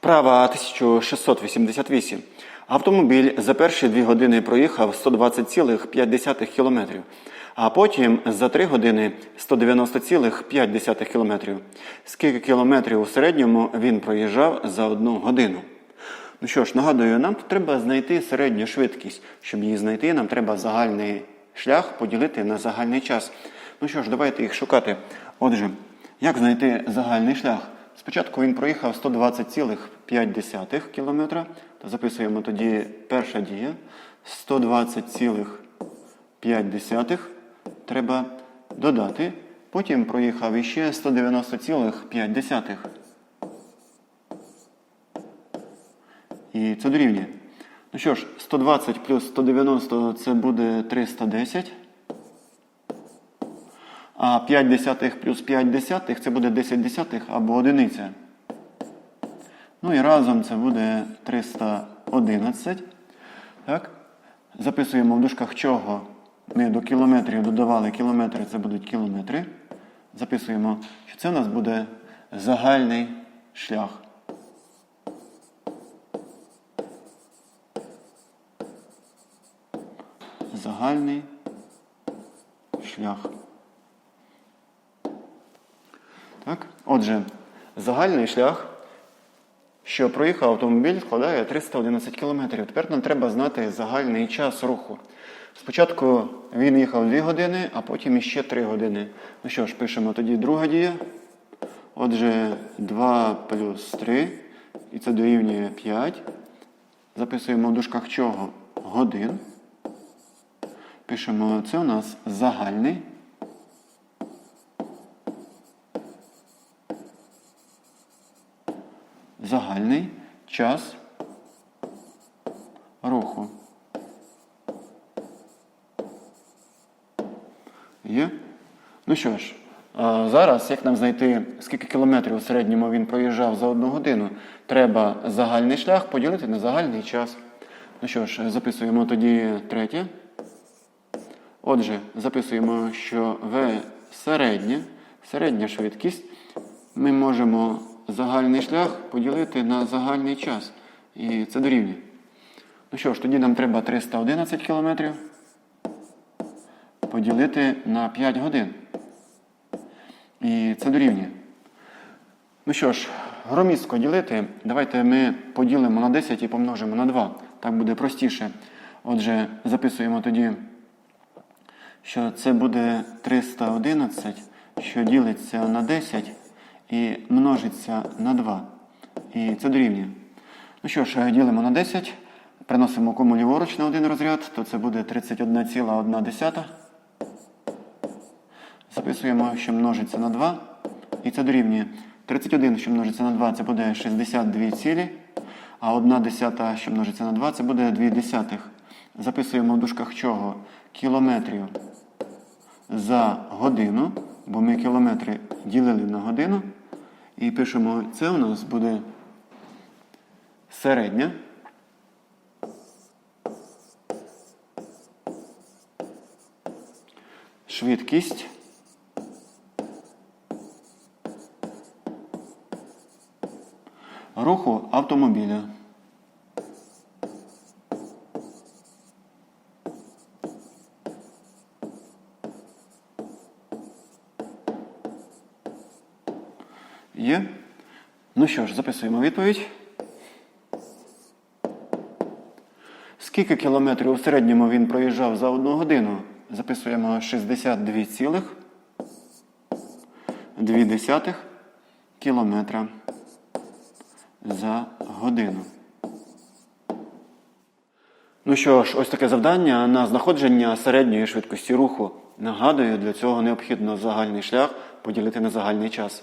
Вправа 1688. Автомобіль за перші 2 години проїхав 120,5 км, а потім за 3 години 190,5 км. Скільки кілометрів у середньому він проїжджав за одну годину? Ну що ж, нагадую, нам треба знайти середню швидкість. Щоб її знайти, нам треба загальний шлях поділити на загальний час. Ну що ж, давайте їх шукати. Отже, як знайти загальний шлях? Спочатку він проїхав 120,5 км, записуємо тоді перша дія. 120,5 треба додати. Потім проїхав іще 190,5. І це дорівнює. Ну що ж, 120 плюс 190 це буде 310. А 5 десятих плюс 5 десятих це буде 10 десятих або одиниця. Ну і разом це буде 311. Так? Записуємо в дужках чого. Ми до кілометрів додавали кілометри, це будуть кілометри. Записуємо, що це у нас буде загальний шлях. Загальний шлях. Так? Отже, загальний шлях, що проїхав автомобіль, складає 311 км. Тепер нам треба знати загальний час руху. Спочатку він їхав 2 години, а потім іще 3 години. Ну що ж, пишемо тоді друга дія. Отже, 2 плюс 3, і це дорівнює 5. Записуємо в дужках чого? Годин. Пишемо, це у нас загальний. Загальний час руху. Є? Ну що ж, зараз, як нам знайти, скільки кілометрів у середньому він проїжджав за одну годину, треба загальний шлях поділити на загальний час. Ну що ж, записуємо тоді третє. Отже, записуємо, що В середня, середня швидкість. Ми можемо загальний шлях поділити на загальний час. І це дорівнює. Ну що ж, тоді нам треба 311 кілометрів поділити на 5 годин. І це дорівнює. Ну що ж, громістко ділити. Давайте ми поділимо на 10 і помножимо на 2. Так буде простіше. Отже, записуємо тоді, що це буде 311, що ділиться на 10 і множиться на 2. І це дорівнює. Ну що ж, ділимо на 10, приносимо кому ліворуч на один розряд, то це буде 31,1. Записуємо, що множиться на 2. І це дорівнює. 31, що множиться на 2, це буде 62 цілі. А 1 десята, що множиться на 2, це буде 2 десятих. Записуємо в дужках чого? Кілометрів за годину, бо ми кілометри ділили на годину. І пишемо, це у нас буде середня. Швидкість. Руху автомобіля. Є? Ну що ж, записуємо відповідь. Скільки кілометрів у середньому він проїжджав за одну годину? Записуємо 62 цілих 2 десятих кілометра за годину. Ну що ж, ось таке завдання на знаходження середньої швидкості руху. Нагадую, для цього необхідно загальний шлях поділити на загальний час.